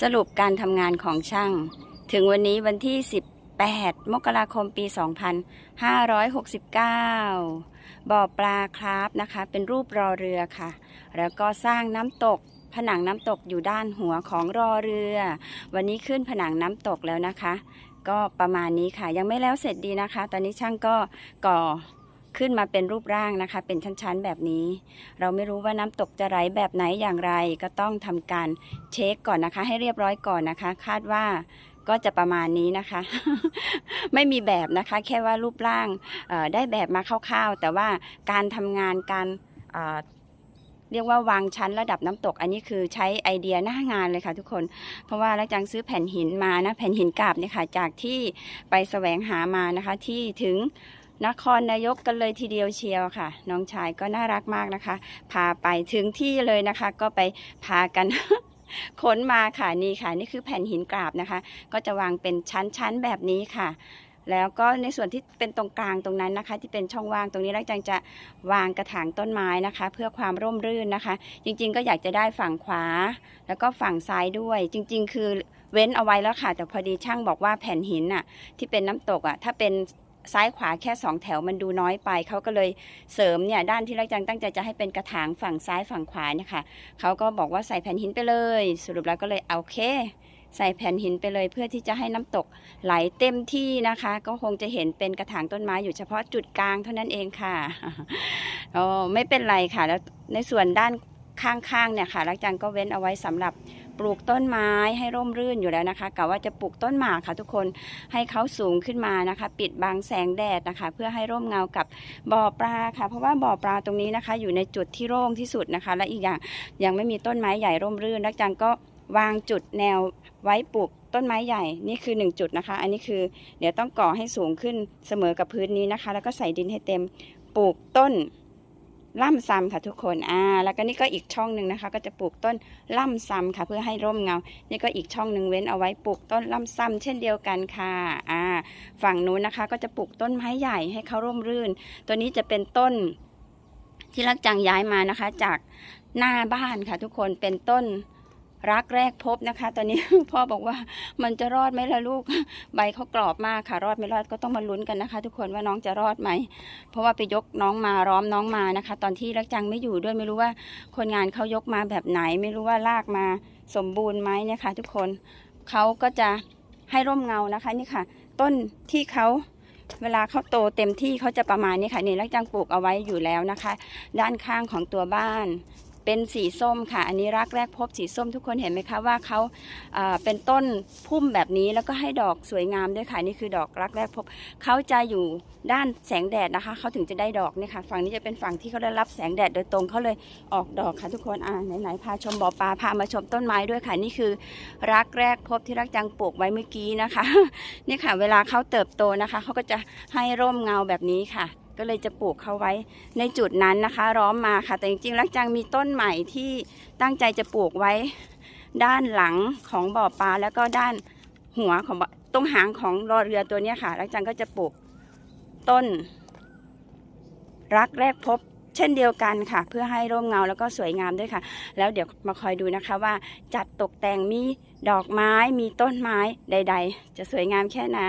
สรุปการทำงานของช่าง ถึงวันนี้วันที่ 18 มกราคมปี 2569 บ่อปลาคราฟนะคะ เป็นรูปรอเรือค่ะ แล้วก็สร้างน้ำตก ผนังน้ำตกอยู่ด้านหัวของรอเรือ วันนี้ขึ้นผนังน้ำตกแล้วนะคะ ก็ประมาณนี้ค่ะ ยังไม่แล้วเสร็จดีนะคะ ตอนนี้ช่างก็ก่อ ขึ้นมาเป็นรูปร่างนะคะ เป็นชั้นๆแบบนี้ เราไม่รู้ว่าน้ำตกจะไหลแบบไหนอย่างไร ก็ต้องทำการเช็คก่อนนะคะ ให้เรียบร้อยก่อนนะคะ คาดว่าก็จะประมาณนี้นะคะ ไม่มีแบบนะคะ แค่ว่ารูปร่างได้แบบมาคร่าวๆ แต่ว่าการทำงานการเเรียกว่าวางชั้นระดับน้ำตก อันนี้คือใช้ไอเดียหน้างานเลยค่ะทุกคน เพราะว่าลักจังซื้อแผ่นหินมานะแผ่นหินกราบเนี่ยค่ะจากที่ไปแสวงหามานะคะที่ถึง นครนายกกันเลยทีเดียวเชียวค่ะ น้องชายก็น่ารักมากนะคะ พาไปถึงที่เลยนะคะ ก็ไปพากันขนมาค่ะนี่ค่ะ นี่คือแผ่นหินกราบนะคะ ก็จะวางเป็นชั้นๆแบบนี้ค่ะ แล้วก็ในส่วนที่เป็นตรงกลางตรงนั้นนะคะ ที่เป็นช่องว่างตรงนี้ลักจังจะวางกระถางต้นไม้นะคะ เพื่อความร่มรื่นนะคะ จริงๆ ก็อยากจะได้ฝั่งขวา แล้วก็ฝั่งซ้ายด้วย จริง ๆ คือเว้นเอาไว้แล้วค่ะ แต่พอดีช่างบอกว่าแผ่นหินน่ะที่เป็นน้ำตกอะถ้าเป็น ซ้ายขวาแค่สองแถวมันดูน้อยไป เขาก็เลยเสริมเนี่ยด้านที่รักจังตั้งใจจะให้เป็นกระถางฝั่งซ้ายฝั่งขวาเนี่ยค่ะเขาก็บอกว่าใส่แผ่นหินไปเลย สรุปแล้วก็เลยเอาโอเค ใส่แผ่นหินไปเลยเพื่อที่จะให้น้ำตกไหลเต็มที่นะคะ ก็คงจะเห็นเป็นกระถางต้นไม้อยู่เฉพาะจุดกลางเท่านั้นเองค่ะโอ้ไม่เป็นไรค่ะแล้วในส่วนด้าน ข้างๆเนี่ยค่ะรักจังก็เว้นเอาไว้สำหรับปลูกต้นไม้ให้ร่มรื่นอยู่แล้วนะคะกะว่าจะปลูกต้นหมากค่ะทุกคนให้เขาสูงขึ้นมานะคะ ปิดบังแสงแดดนะคะ เพื่อให้ร่มเงากับบ่อปลาค่ะ เพราะว่าบ่อปลาตรงนี้นะคะ อยู่ในจุดที่โล่งที่สุดนะคะ และอีกอย่างยังไม่มีต้นไม้ใหญ่ร่มรื่นรักจังก็วางจุดแนวไว้ปลูกต้นไม้ใหญ่นี่คือหนึ่งจุดนะคะ อันนี้คือเดี๋ยวต้องก่อให้สูงขึ้นเสมอกับพื้นนี้นะคะ แล้วก็ใส่ดินให้เต็มปลูกต้น ล่ำซ้ำค่ะทุกคนอ่าแล้วก็นี่ก็อีกช่องหนึ่งนะคะ ก็จะปลูกต้นล่ำซ้ำค่ะ เพื่อให้ร่มเงา นี่ก็อีกช่องหนึ่งเว้นเอาไว้ปลูกต้นล่ำซ้ำเช่นเดียวกันค่ะอ่าฝั่งนู้นนะคะ ก็จะปลูกต้นไม้ใหญ่ให้เขาร่มรื่น ตัวนี้จะเป็นต้นที่รักจังย้ายมานะคะ จากหน้าบ้านค่ะ ทุกคนเป็นต้น รักแรกพบนะคะ ตอนนี้พ่อบอกว่ามันจะรอดไหมล่ะลูก ใบเขากรอบมากค่ะ รอดไม่รอดก็ต้องมาลุ้นกันนะคะ ทุกคนว่าน้องจะรอดไหม เพราะว่าไปยกน้องมาร้อมน้องมานะคะ ตอนที่รักจังไม่อยู่ด้วยไม่รู้ว่า คนงานเขายกมาแบบไหน ไม่รู้ว่าลากมาสมบูรณ์ไหมเนี่ยค่ะ ทุกคนเขาก็จะให้ร่มเงานะคะนี่ค่ะ ต้นที่เขาเวลาเขาโตเต็มที่เขาจะประมาณนี้ค่ะนี่รักจังปลูกเอาไว้อยู่แล้วนะคะ ด้านข้างของตัวบ้าน เป็นสีส้มค่ะ อันนี้รักแรกพบสีส้มทุกคนเห็นไหมคะว่าเขาเอ่อเป็นต้นพุ่มแบบนี้แล้วก็ให้ดอกสวยงามด้วยค่ะนี่คือดอกรักแรกพบเขาจะอยู่ด้านแสงแดดนะคะเขาถึงจะได้ดอกเนี่ยค่ะฝั่งนี้จะเป็นฝั่งที่เขาได้รับแสงแดดโดยตรงเขาเลยออกดอกค่ะทุกคนอ่าไหนๆพาชมบ่อปลาพามาชมต้นไม้ด้วยค่ะ นี่คือรักแรกพบที่รักจังปลูกไว้เมื่อกี้นะคะนี่ค่ะ เวลาเขาเติบโตนะคะเขาก็จะให้ร่มเงาแบบนี้ค่ะ ก็เลยจะปลูกเขาไว้ในจุดนั้นนะคะ ร้อมมาค่ะ แต่จริงๆรักจังมีต้นใหม่ที่ตั้งใจจะปลูกไว้ ด้านหลังของบ่อปลาแล้วก็ด้านหัวของตรงหางของรอเรือตัวนี้ค่ะ รักจังก็จะปลูกต้น รักแรกพบ เช่นเดียวกันค่ะ เพื่อให้ร่มเงาแล้วก็สวยงามด้วยค่ะ แล้วเดี๋ยวมาคอยดูนะคะว่าจัดตกแต่งมีดอกไม้มีต้นไม้ใด ๆ จะสวยงามแค่ไหน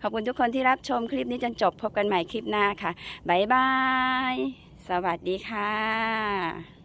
ขอบคุณทุกคนที่รับชมคลิปนี้จนจบพบกันใหม่คลิปหน้าค่ะบ๊ายบาย สวัสดีค่ะ